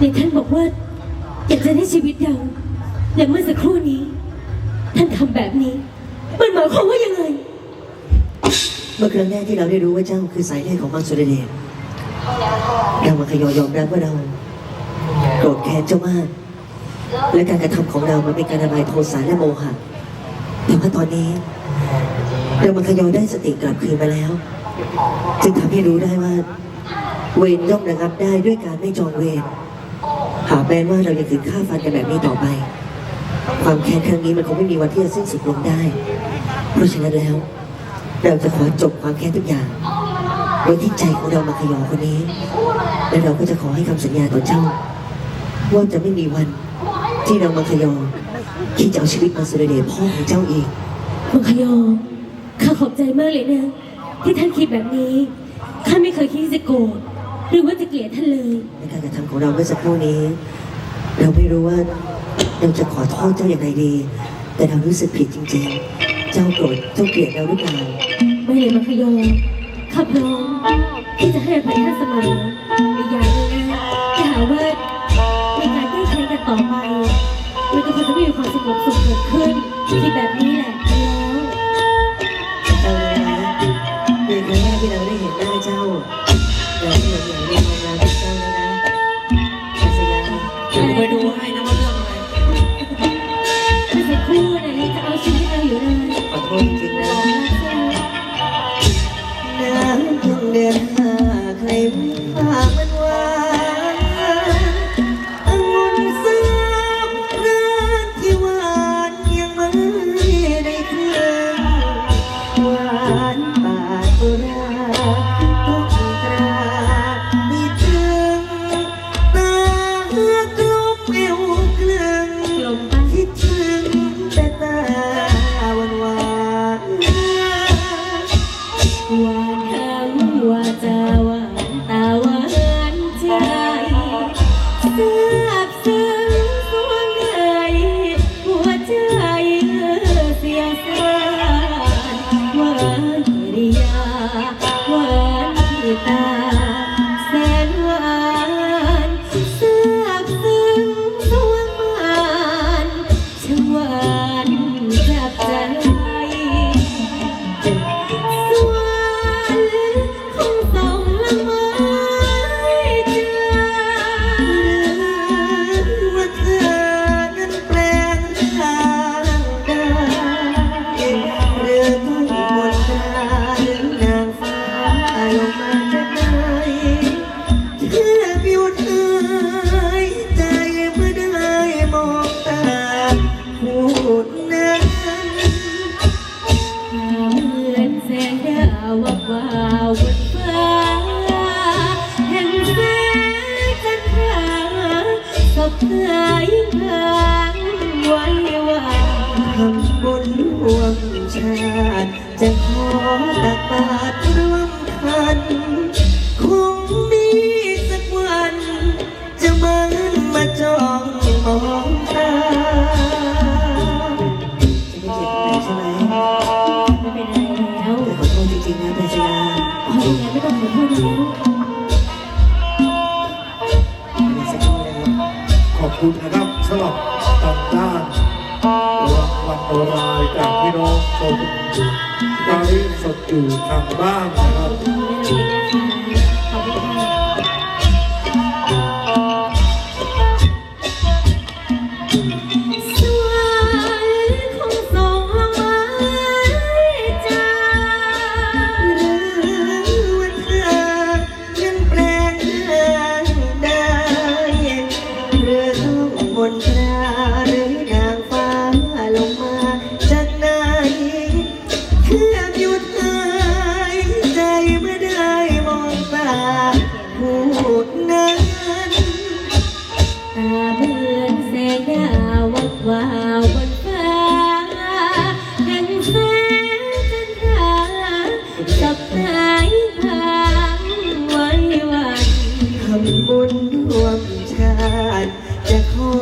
ในท่านบอกว่า อยากจะได้ชีวิตเราและเมื่อสักครู่นี้ ท่านทำแบบนี้ มันหมายความว่ายังไง เมื่อครั้งแรกที่เราได้รู้ว่าเจ้าคือสายเลือดของมังสุรเดชเรามาขยอยอมรับว่าเราโกรธแค้นเจ้ามาก และการกระทำของเรามันเป็นการระบายโทสะและโมหะ แต่ว่าตอนนี้ เรามาขยอยได้สติกลับคืนมาแล้ว จึงทำให้รู้ได้ว่า เวรย่อมระงับได้ด้วยการไม่จองเวร หากแม้ว่าเรายังขืนฆ่าฟันกันแบบนี้ต่อไป ความแค้นครั้งนี้มันคงไม่มีวันที่จะสิ้นสุดลงได้ เพราะฉะนั้นแล้ว เราจะขอจบความแค้นทุกอย่างไว้ที่ใจของเรามาขยอคนนี้ และเราก็จะขอให้คำสัญญาต่อเจ้า ว่าจะไม่มีวันที่เรามาขยอที่จะเอาชีวิตมาสุรเดชพ่อของเจ้าอีกมังคยอข้าขอบใจมากเลยนะ ที่ท่านคิดแบบนี้ ข้าไม่เคยคิดจะโกรธ หรือว่าจะเกลียดท่านเลย ในการกระทำของเราเมื่อสักครู่นี้ เราไม่รู้ว่าเราจะขอโทษเจ้าอย่างไรดี แต่เรารู้สึกผิดจริงๆ เจ้าโกรธเจ้าเกลียดเราหรือเปล่าไม่เลยมังคยอข้าพร้อมที่จะให้อภัยท่านเสมออีกอย่างหนึงนะถ้าหากว่ามีการแก้แค้นกันต่อไปมันก็คงจะไม่มีความสงบสุขเกิดขึ้นที่แบบนี้แหละแล้ว เจ้าเลยนะเป็นครั้งแรกที่เราได้เห็นหน้าเจ้าเรา เดือนห้าใครำบุญร่วมชาติ จะขอตักบาตรร่วมคัน คงมีสักวัน จะมันมาจ้องมองตาจะไม่เจ็บตรงไหนใช่ไหมไม่เป็นไรแล้วแต่ขอโทษจริงๆนะเพชรยาพออย่งนั้ไม่ต้องขอโทษแล้วไม่ได้สักครู่นะครับขอบคุณนะครับสำหรับทางด้า ผมตอนนี้สดอยู่ทางบ้านนะครับ ว่าบนฟ้าแห่งแสงจันทราสับสายทางไว้วันทำบุญรวมชาติ จะขอ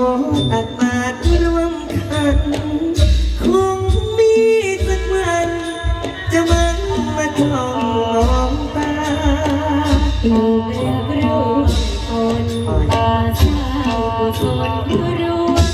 ตักบาตรรวมขัน คงมีสักวัน จะมันมาทองตาลูกรักเราอ่อนอาสาวกุศลรู้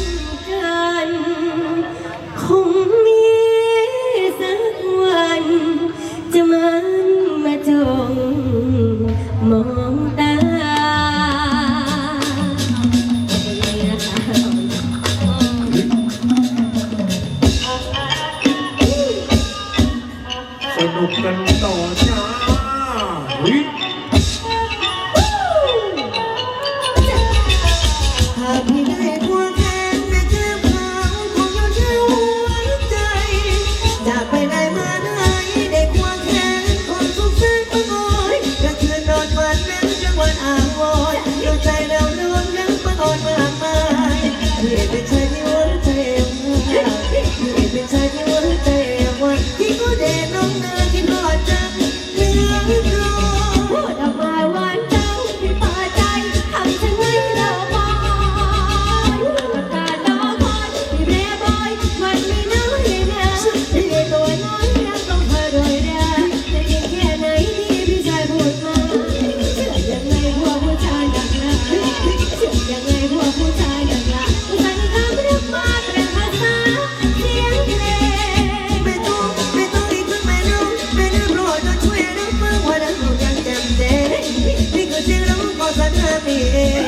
ีเอง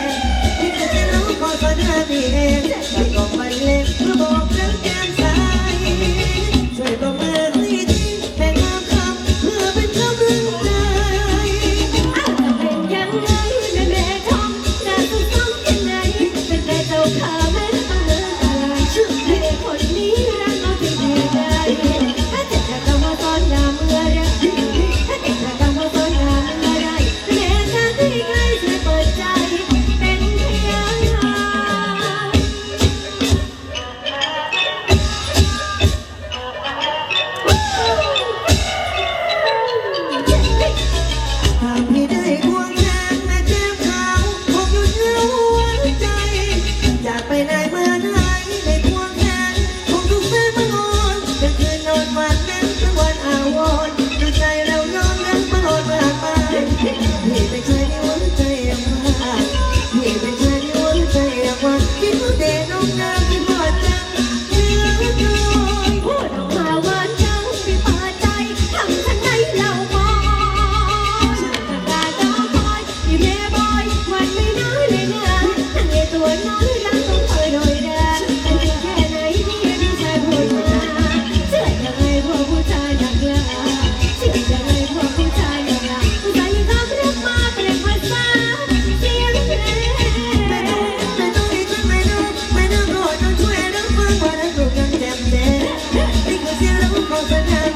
ที่จะรู้ก็เสนอดีเอง open